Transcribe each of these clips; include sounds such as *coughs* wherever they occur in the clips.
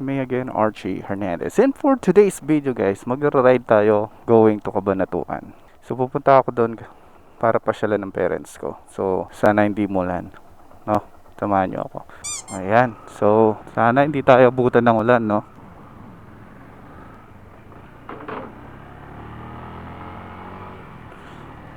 Me again, Archie Hernandez. And for today's video guys, magra-ride tayo going to Cabanatuan. So pupunta ako doon para pasyalan ng parents ko. So sana hindi mulan. No? Samahan niyo ako. Ayan. So sana hindi tayo abutan ng ulan, no?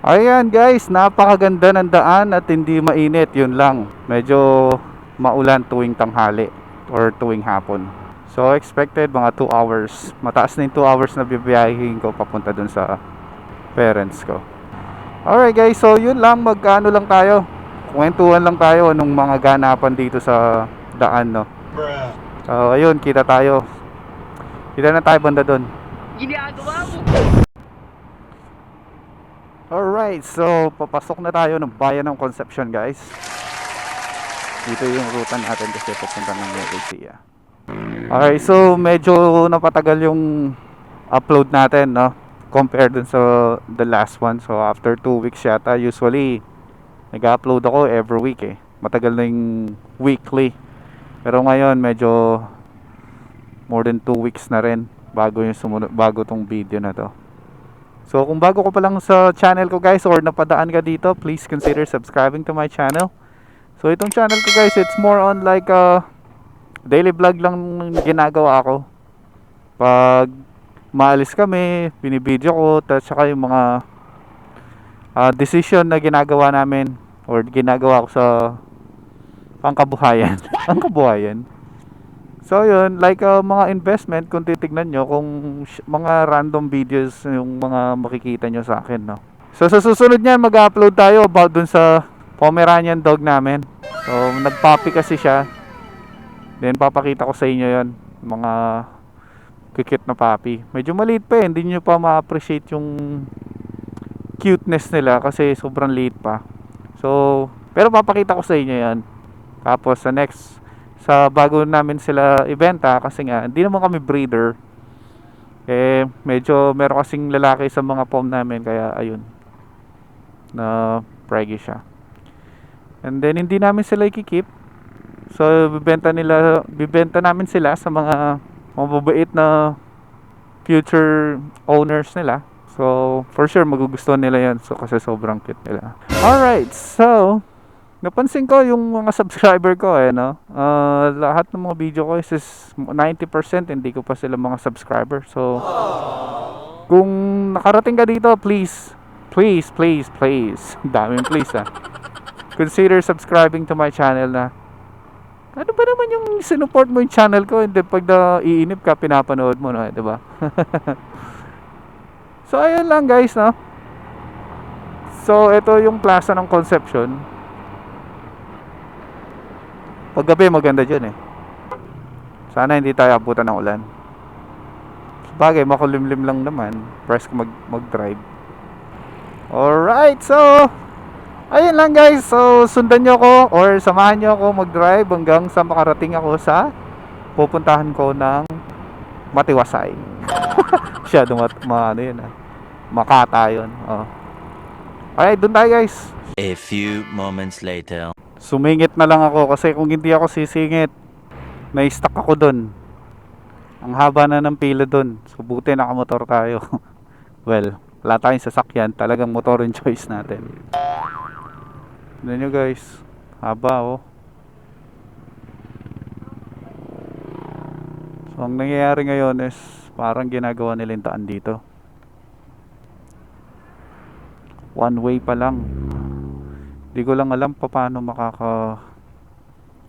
Ayan guys, napakaganda ng daan at hindi mainit, yun lang. Medyo maulan tuwing tanghali or tuwing hapon. So expected mga 2 hours. Mataas na yung 2 hours na bibiyahin ko papunta dun sa parents ko. Alright guys, so yun lang, magkano lang tayo. Kwentuhan lang tayo nung mga ganapan dito sa daan, no. So ayun, kita tayo. Kita na tayo banda dun. Ginagawa mo! Alright, so papasok na tayo ng bayan ng Concepcion guys. Dito yung ruta natin kasi papunta ng Nueva Ecija. Okay, so medyo napatagal yung upload natin, no? Compared dun sa the last one. So after 2 weeks yata, usually nag-upload ako every week eh. Matagal na yung weekly. Pero ngayon medyo more than 2 weeks na rin bago yung sumunod, bago tong video na to. So kung bago ko pa lang sa channel ko guys or napadaan ka dito, please consider subscribing to my channel. So itong channel ko guys, it's more on like a daily vlog lang ginagawa ko. Pag maalis kami, binibideo ko, at saka yung mga ah, decision na ginagawa namin or ginagawa ko sa pangkabuhayan. *laughs* pangkabuhayan. So yun, like uh, mga investment kung titignan nyo kung mga random videos yung mga makikita nyo sa akin, no. So sa susunod niyan mag-upload tayo about dun sa Pomeranian dog namin. So nagpapi kasi siya. Then papakita ko sa inyo yon mga kikit na papi. Medyo maliit pa eh, hindi nyo pa ma-appreciate yung cuteness nila kasi sobrang liit pa. So, pero papakita ko sa inyo yan. Tapos sa next sa bago namin sila ibenta kasi nga hindi naman kami breeder eh medyo meron kasing lalaki sa mga pom namin kaya ayun na pregi siya and then hindi namin sila ikikip so bibenta nila bibenta namin sila sa mga mababait na future owners nila so for sure magugustuhan nila yan so kasi sobrang cute nila alright so Napansin ko yung mga subscriber ko eh no. Ah, lahat ng mga video ko is, is 90% hindi ko pa sila mga subscriber. So kung nakarating ka dito, please, please, please, please. *laughs* Daming please ah. Consider subscribing to my channel na ano ba naman yung sinupport mo yung channel ko hindi pag na iinip ka pinapanood mo no, eh, 'di ba? *laughs* so ayun lang guys no. So ito yung plaza ng Concepcion. Paggabi maganda dyan eh. Sana hindi tayo abutan ng ulan. Bagay, makulimlim lang naman. Press mag, mag-drive. Alright, so... Ayun lang guys. So, sundan nyo ko or samahan nyo ako mag-drive hanggang sa makarating ako sa pupuntahan ko ng Matiwasay. *laughs* Siya, dumat, ma, ano yun ah. Makata yun. Oh. Alright, dun tayo guys. A few moments later. Sumingit na lang ako kasi kung hindi ako sisingit, may stuck ako doon. Ang haba na ng pila doon. So buti nakamotor tayo. *laughs* well, wala tayong sasakyan. Talagang motor yung *laughs* choice natin. Tignan nyo guys. Haba oh. So ang nangyayari ngayon is parang ginagawa nila yung daan dito. One way pa lang. Di ko lang alam pa paano makaka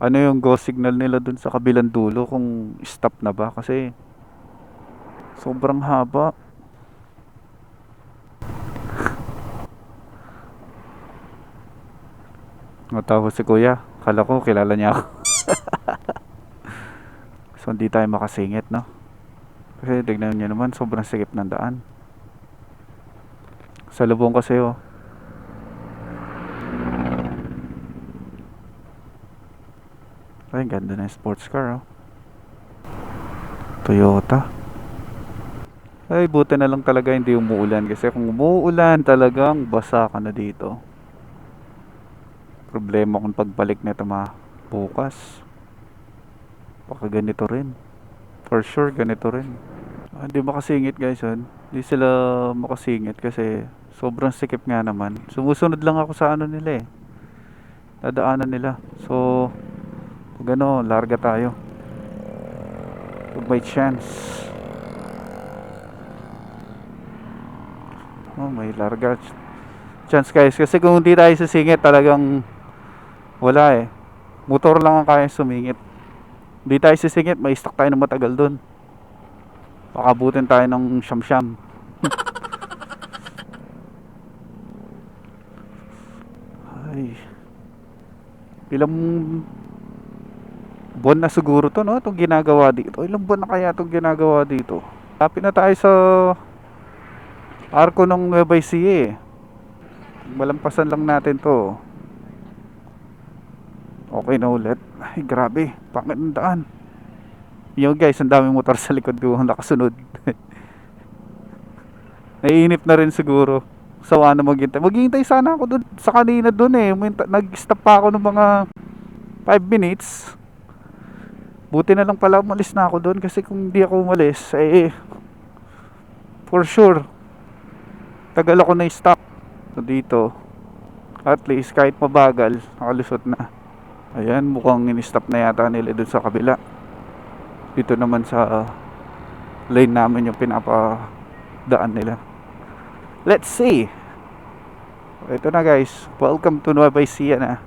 ano yung go signal nila dun sa kabilang dulo kung stop na ba kasi sobrang haba. Natawa si kuya. Kala ko kilala niya ako. *laughs* so hindi tayo makasingit no. Kasi tignan niyo naman sobrang sikip ng daan. Sa lubong kasi oh. Ay, ganda na sports car, oh. Toyota. Ay, buti na lang talaga hindi umuulan. Kasi kung umuulan, talagang basa ka na dito. Problema kung pagbalik nito ma bukas. Baka ganito rin. For sure, ganito rin. Ah, Hindi makasingit guys yun. Hindi sila makasingit kasi sobrang sikip nga naman. Sumusunod lang ako sa ano nila eh. Dadaanan nila. So, pag ano, larga tayo. Pag may chance. Oh, may larga ch- chance guys. Kasi kung hindi tayo sisingit, talagang wala eh. Motor lang ang kaya sumingit. Hindi tayo sisingit, may stuck tayo ng matagal dun. Pakabutin tayo ng siyam-siyam. *laughs* Ay. Ilang buwan na siguro to, no? Itong ginagawa dito. Ilang buwan na kaya itong ginagawa dito? Happy na tayo sa arko ng Nueva Ecija eh. Malampasan lang natin to. Okay na ulit. Ay, grabe. Pangit ng daan. Yung guys, ang daming motor sa likod ko nakasunod. *laughs* Naiinip na rin siguro. Sawa na maghintay. Maghihintay sana ako dun, sa kanina dun eh. Uminta- Nag-stop pa ako ng mga 5 minutes. Buti na lang pala umalis na ako dun kasi kung hindi ako umalis, eh, for sure, tagal ako na stop So, dito. At least kahit mabagal, nakalusot na. Ayan, mukhang in-stop na yata nila dun sa kabila. Dito naman sa lane namin yung pinapadaan nila. Let's see. Ito na guys. Welcome to Nueva Ecija na.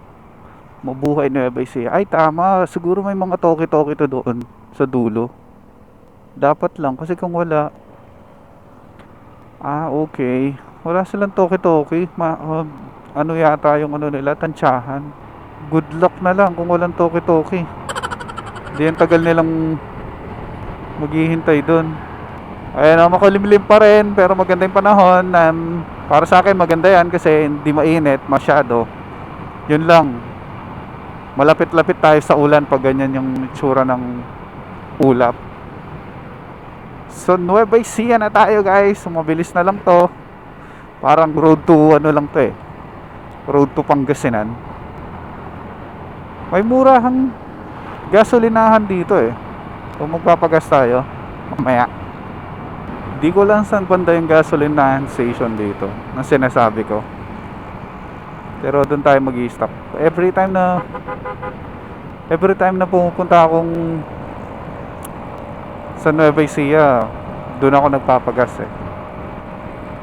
Mabuhay Nueva Ecija. Ay tama. Siguro may mga toki-toki to doon sa dulo. Dapat lang. Kasi kung wala. Ah, okay. Wala silang toki-toki. Ma um, ano yata yung ano nila. Tansyahan. Good luck na lang kung walang toki-toki. Hindi ang tagal nilang maghihintay doon. Ayan, oh, makulimlim pa rin pero maganda yung panahon. Um, para sa akin maganda yan kasi hindi mainit masyado. Yun lang. Malapit-lapit tayo sa ulan pag ganyan yung itsura ng ulap. So Nueva Ecija na tayo guys. Mabilis na lang to. Parang road to ano lang to eh. Road to Pangasinan. May murahang gasolinahan dito eh. Kung magpapagas tayo, mamaya. Di ko lang saan banda yung gasolinahan station dito na sinasabi ko. Pero doon tayo mag stop Every time na every time na pumupunta akong sa Nueva Ecija, doon ako nagpapagas eh.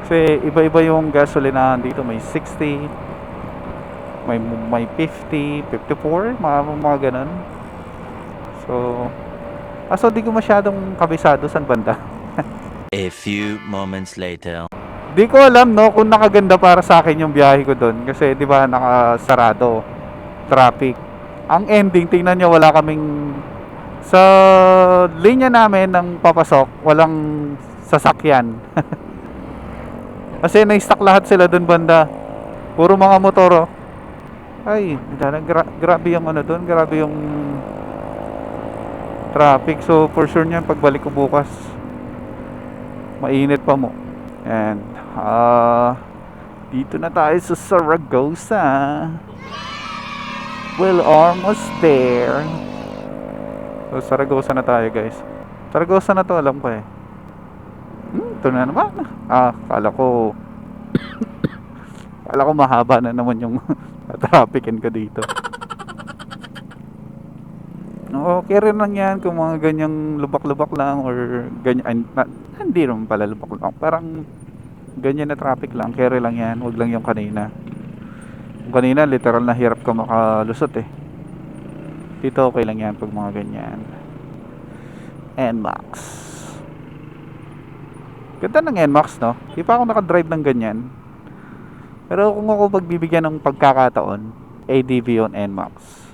Kasi iba-iba yung gasolinahan dito. May 60, may may 50, 54, mga, mga ganun. So, aso di ko masyadong kabisado saan banda. A few moments later. Di ko alam no kung nakaganda para sa akin yung biyahe ko doon kasi 'di ba nakasarado traffic. Ang ending tingnan niyo wala kaming sa linya namin ng papasok, walang sasakyan. *laughs* kasi na-stuck lahat sila doon banda. Puro mga motor. Ay, gra- grabe yung ano doon, grabe yung traffic. So for sure niyan pagbalik ko bukas mainit pa mo. And ah dito na tayo sa Saragossa. We're almost there. So Saragossa na tayo guys. Saragossa na to alam ko eh. Hmm, ito na naman. Ah, kala ko *coughs* kala ko mahaba na naman yung *laughs* trafficin ko dito. *laughs* Okay rin lang yan kung mga ganyang lubak-lubak lang or ganyan, na, hindi naman pala lubak-lubak. Parang ganyan na traffic lang, carry lang yan, wag lang yung kanina. Yung kanina, literal na hirap ka makalusot eh. Dito okay lang yan pag mga ganyan. NMAX. Ganda ng NMAX no? Di pa ako nakadrive ng ganyan. Pero kung ako pagbibigyan ng pagkakataon, ADV on NMAX.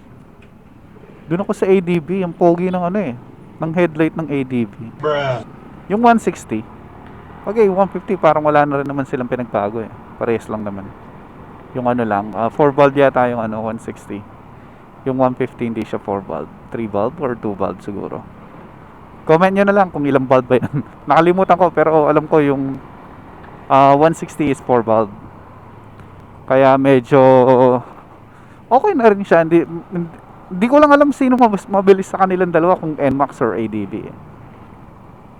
Doon ako sa ADB, yung pogi ng ano eh, ng headlight ng ADB. Yung 160. Okay, 150 parang wala na rin naman silang pinagbago eh. Parehas lang naman. Yung ano lang, 4 valve yata yung ano 160. Yung 150 hindi siya 4 valve, 3 valve or 2 valve siguro. Comment nyo na lang kung ilang valve ba yan. *laughs* Nakalimutan ko pero alam ko yung ah, 160 is 4 valve. Kaya medyo okay na rin siya. Hindi, hindi ko lang alam sino mabis- mabilis sa kanilang dalawa kung NMAX or ADB. eh.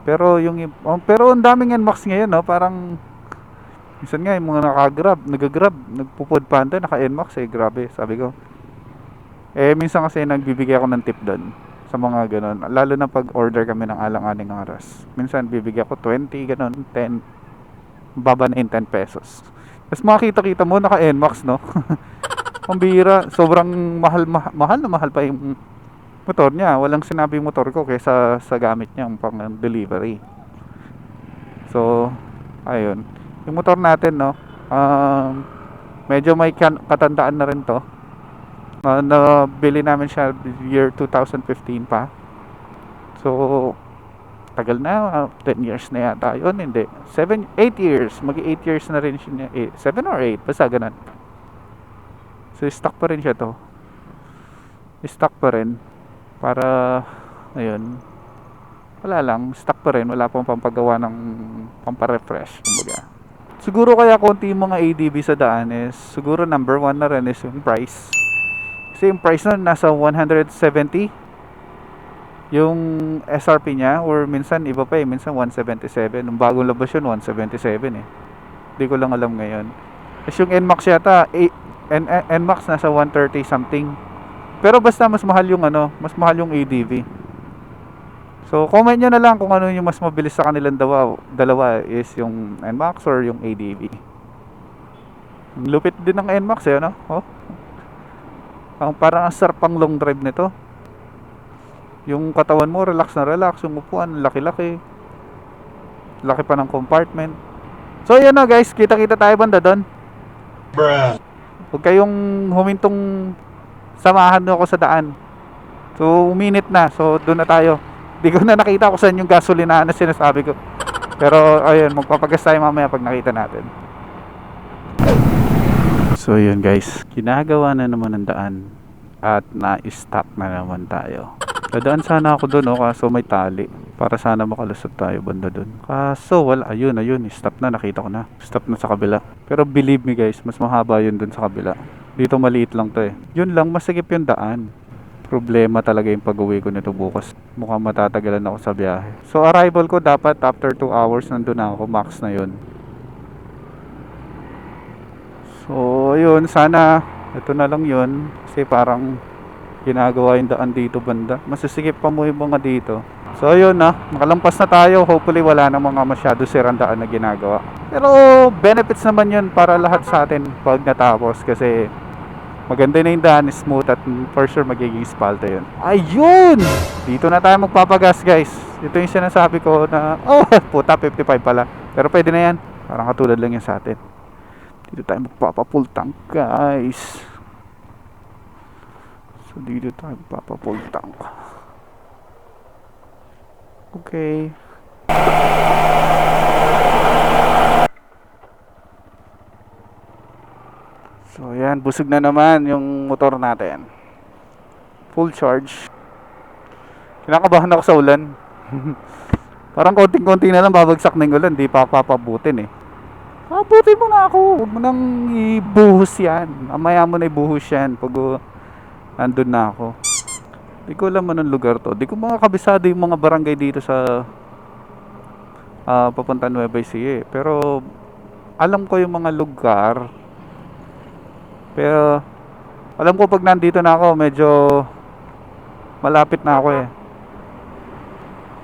Pero yung oh, pero ang daming NMAX ngayon, no? Parang minsan nga yung mga naka-grab, nag-grab, nagpupod panda, naka NMAX eh, grabe, sabi ko. Eh minsan kasi nagbibigay ako ng tip doon sa mga ganun. Lalo na pag order kami ng alang-aning oras. Minsan bibigyan ko 20 ganun, 10 baba na yung 10 pesos. Tapos makita-kita mo naka NMAX no. *laughs* Bihira, sobrang mahal, ma- mahal na mahal pa yung motor niya. Walang sinabi yung motor ko kaysa sa gamit niya pang delivery. So, ayun. Yung motor natin, no, um, medyo may katandaan na rin to. Uh, nabili namin siya year 2015 pa. So, tagal na, uh, 10 years na yata yun, hindi. 7, 8 years, mag 8 years na rin siya, eh, 7 or 8, basta ganun. So, stock pa rin siya to. Stock pa rin. Para, ayun, wala lang, stock pa rin, wala pang pampagawa ng pamparefresh, kumbaga. Siguro kaya konti yung mga ADB sa daan is, siguro number one na rin is yung price. Kasi yung price nun nasa 170 yung SRP niya or minsan iba pa eh, minsan 177. Nung bagong labas yun, 177 eh. Hindi ko lang alam ngayon. Tapos yung NMAX yata, eh, N NMAX nasa 130 something. Pero basta mas mahal yung ano, mas mahal yung ADV. So, comment nyo na lang kung ano yung mas mabilis sa kanilang dalawa, dalawa is yung NMAX or yung ADV. Lupit din ng NMAX eh, ano? Oh. Ang parang ang sarap pang long drive nito. Yung katawan mo, relax na relax. Yung upuan, laki-laki. Laki pa ng compartment. So, yun na guys. Kita-kita tayo banda doon. Bruh. Huwag kayong humintong samahan nyo ako sa daan. So, uminit na. So, doon na tayo. Di ko na nakita kung saan yung gasolina na sinasabi ko. Pero, ayun, magpapagas tayo mamaya pag nakita natin. So, yun guys. Ginagawa na naman ang daan. At na-stop na naman tayo. Dadaan sana ako doon, oh, kaso may tali. Para sana makalusot tayo banda doon. Kaso, wala. Ayun, ayun. Stop na, nakita ko na. Stop na sa kabila. Pero believe me guys, mas mahaba yun doon sa kabila. Dito maliit lang to eh. Yun lang, masagip yung daan. Problema talaga yung pag-uwi ko nito bukas. Mukhang matatagalan ako sa biyahe. So, arrival ko dapat after 2 hours nandun na ako. Max na yun. So, ayun, sana ito na lang yun. Kasi parang ginagawa yung daan dito banda. Masisigip pa mo yung mga dito. So, ayun na. Nakalampas na tayo. Hopefully, wala na mga masyado sirang daan na ginagawa. Pero, benefits naman yun para lahat sa atin pag natapos. Kasi, maganda na yung daan, smooth at for sure magiging spalta yun. Ayun! Dito na tayo magpapagas, guys. Ito yung sinasabi ko na, oh, *laughs* puta, 55 pala. Pero pwede na yan. Parang katulad lang yan sa atin. Dito tayo magpapapull tank, guys. So, dito tayo magpapapull tank. Okay. So, ayan. Busog na naman yung motor natin. Full charge. Kinakabahan ako sa ulan. *laughs* Parang konting-konti na lang babagsak ng ulan. Di pa papabutin eh. Pabutin mo na ako. Huwag mo nang ibuhos yan. Mamaya mo na ibuhos yan pag uh, nandun na ako. Di ko alam anong lugar to. Di ko mga kabisado yung mga barangay dito sa ah papunta Nueva Ecija. eh. Pero alam ko yung mga lugar. Pero alam ko pag nandito na ako, medyo malapit na ako eh.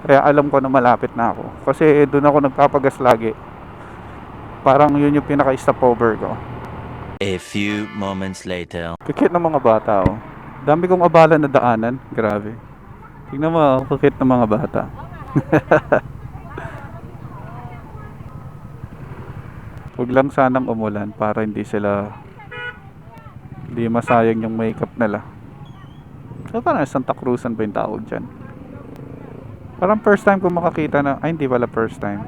Kaya alam ko na malapit na ako. Kasi doon ako nagpapagas lagi. Parang yun yung pinaka-stopover ko. A few moments later. Kikit ng mga bata oh. Dami kong abala na daanan. Grabe. Tingnan mo, kikit ng mga bata. *laughs* Huwag lang sanang umulan para hindi sila hindi masayang yung makeup nila. So parang Santa Cruzan ba yung tawag dyan? Parang first time ko makakita na, ay hindi pala first time.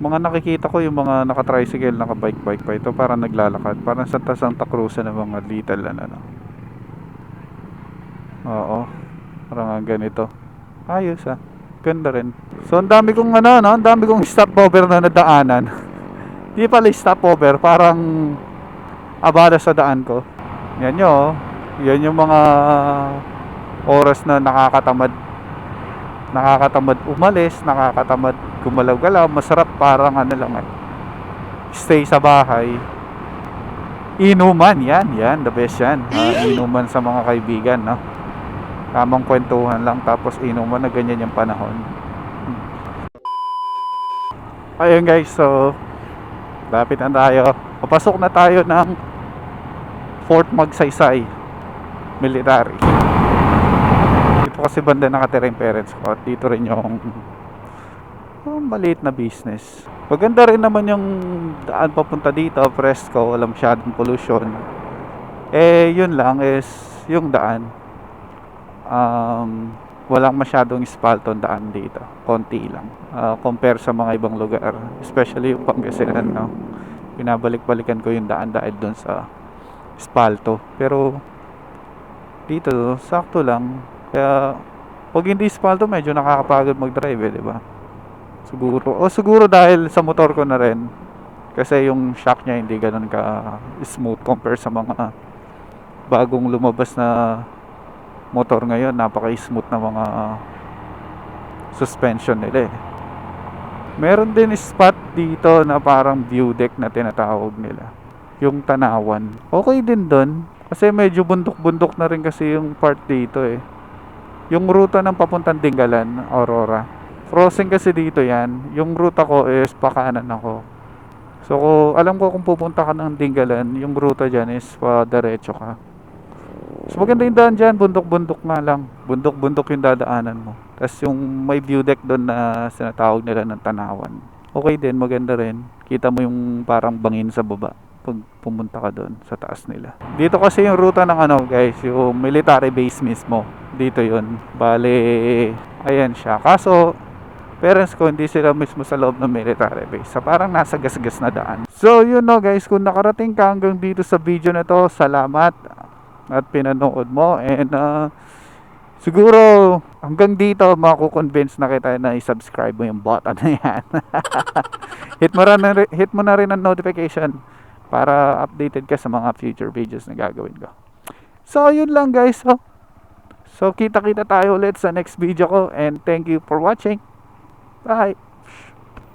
Mga nakikita ko yung mga naka-tricycle, naka-bike-bike pa ito, parang naglalakad. Parang Santa Santa Cruzan ng mga little ano. ano. Oo. Parang ang ganito. Ayos ah. Ganda rin. So ang dami kong ano, no? Ang dami kong stopover na nadaanan. *laughs* Di pala stopover, parang abala sa daan ko. Yan yun, oh. Yan yung mga oras na nakakatamad. nakakatamad umalis, nakakatamad gumalaw-galaw, masarap parang ano lang eh. Stay sa bahay. Inuman, yan, yan, the best yan. Ah, inuman sa mga kaibigan, no? Tamang kwentuhan lang, tapos inuman na ganyan yung panahon. Ayun guys, so lapit na tayo. Papasok na tayo ng Fort Magsaysay Military. Dito kasi banda nakatira yung parents ko at dito rin yung oh, maliit na business. Maganda rin naman yung daan papunta dito, presko, walang masyadong pollution. Eh, yun lang is yung daan. Um, walang masyadong espalton daan dito. Konti lang. Ah, compare sa mga ibang lugar. Especially yung Pangasinan, no? Pinabalik-balikan ko yung daan dahil doon sa espalto. Pero dito, sakto lang. Kaya, pag hindi espalto, medyo nakakapagod mag-drive eh, di ba? Siguro. O siguro dahil sa motor ko na rin. Kasi yung shock niya hindi ganun ka smooth compare sa mga bagong lumabas na motor ngayon. Napaka-smooth na mga suspension nila eh. Meron din spot dito na parang view deck na tinatawag nila. Yung tanawan. Okay din doon. Kasi medyo bundok-bundok na rin kasi yung part dito eh. Yung ruta ng papuntang Dingalan, Aurora. Crossing kasi dito yan. Yung ruta ko is pakanan ako. So, alam ko kung pupunta ka ng Dingalan, yung ruta dyan is pa diretso ka. So, maganda yung daan dyan. Bundok-bundok nga lang. Bundok-bundok yung dadaanan mo. Tapos yung may view deck doon na sinatawag nila ng tanawan. Okay din, maganda rin. Kita mo yung parang bangin sa baba pag pumunta ka doon sa taas nila. Dito kasi yung ruta ng ano guys, yung military base mismo. Dito yun. Bale, ayan siya. Kaso, parents ko hindi sila mismo sa loob ng military base. So parang nasa gasgas na daan. So yun no guys, kung nakarating ka hanggang dito sa video na to, salamat at pinanood mo and uh, siguro hanggang dito makukonvince na kita na i-subscribe mo yung button na yan. *laughs* hit mo rin, hit mo na rin ang notification para updated ka sa mga future videos na gagawin ko. So yun lang guys. So, so kita-kita tayo ulit sa next video ko and thank you for watching. Bye.